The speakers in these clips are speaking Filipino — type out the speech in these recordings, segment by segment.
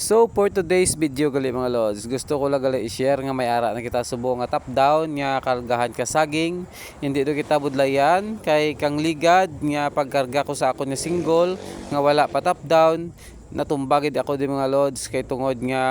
So for today's video gali mga lods, gusto ko lang gali i-share nga may ara na kita subo nga top down nga kargahan ka saging. Hindi do kita budlayan kay kang ligad nga pagkarga ko sa ako ni single nga wala pa top down natumbagid ako di mga lods. Kay tungod nga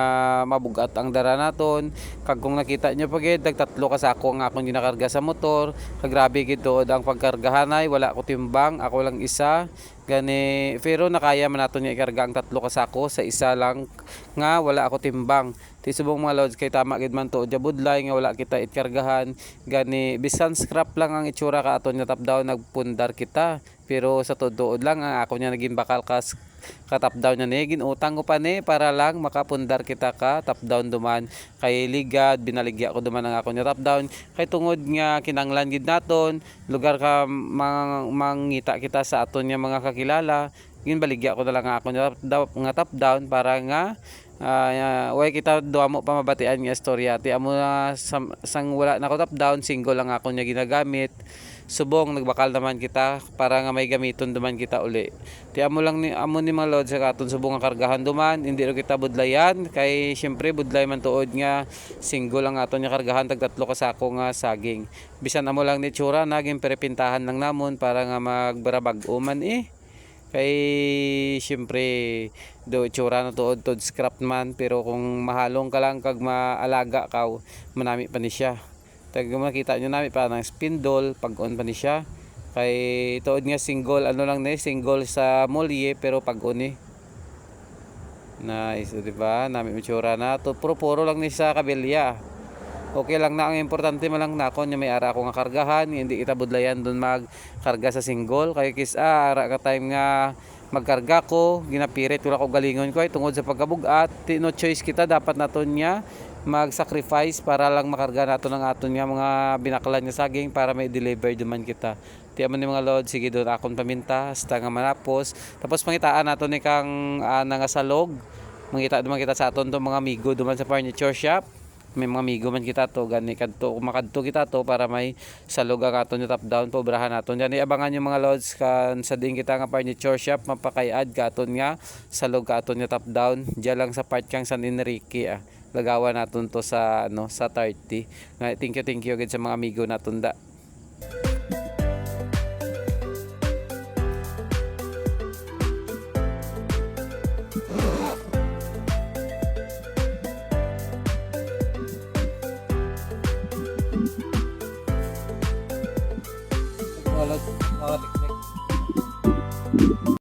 mabugat ang dara naton. Kag kung nakita nyo pagid nagtatlo ka sa ako nga akong ginakarga sa motor. Kag grabe gid tuod ang pagkargahanay wala ko timbang ako lang isa. Gani pero nakaya man nato niya ikarga ang tatlo ka sako sa isa lang nga wala ako timbang. Ti subong mga lods kay tama gid man to budlay nga wala kita itkargahan gani bisan scrap lang ang itsura ka aton nga top down nagpundar kita. Pero sa tuod lang ang ako niya naging bakal kas ka top down niya ni ginutang ko pa ni para lang makapundar kita ka. Top down duman kay ligad binaligya ko duman ang ako niya top down. Kay tungod nga kinanglan gid naton lugar ka mang, mangita kita sa aton nga mga kakilala ginbaligya ko na lang ang ako top down, nga top down para nga uh, way kita duwa mo pa mabatian nga istorya. Ti amo na sang wala na ko top down single lang ako niya ginagamit subong nagbakal naman kita para nga may gamiton duman kita uli. Ti amo lang ni amo ni mga lods sa katon subong nga kargahan duman hindi ro kita budlayan kay syempre budlay man tuod nga single lang aton nga kargahan tag tatlo ka sako nga saging. Bisan amo lang ni tsura naging perepintahan lang namon para nga magbarabag uman eh. Kay syempre do itsura na tuod tod scrap man pero kung mahalong ka lang kag maalaga ka manami pa ni siya tag makita nyo nami pa ng spindle pag on pa ni siya. Kay tuod nga single ano lang ni single sa molye pero pag on eh. Nice di ba? Nami itsura na to. Puro puro lang ni sa kabilya. Okay lang na ang importante man lang na ako nya may ara ako nga kargahan hindi kita budlayan doon magkarga sa single. Kay kis ah, ara ka time nga magkarga ko ginapirit wala ko galingon ko. Ay tungod sa pagkabugat no choice kita dapat naton nya mag-sacrifice para lang makarga nato ng aton nga mga binaklan nga saging para may deliver duman kita. Ti man ni mga lord sige doon akong paminta hasta nga manapos. Tapos pangitaan nato ni kang uh, nga salog mangita duman kita sa aton to mga amigo duman sa furniture shop. May mga amigo man kita to gani kadto makadto kita to para may salog ang aton top down pobrahan naton yan iabangan yung mga loads kan sa din kita nga furniture shop mapakayad ka aton nga salog ka aton top down. Diyan lang sa part kang San Enrique ah lagawa naton to sa ano sa 30 thank you thank you agad sa mga amigo naton da Wala, wala technique.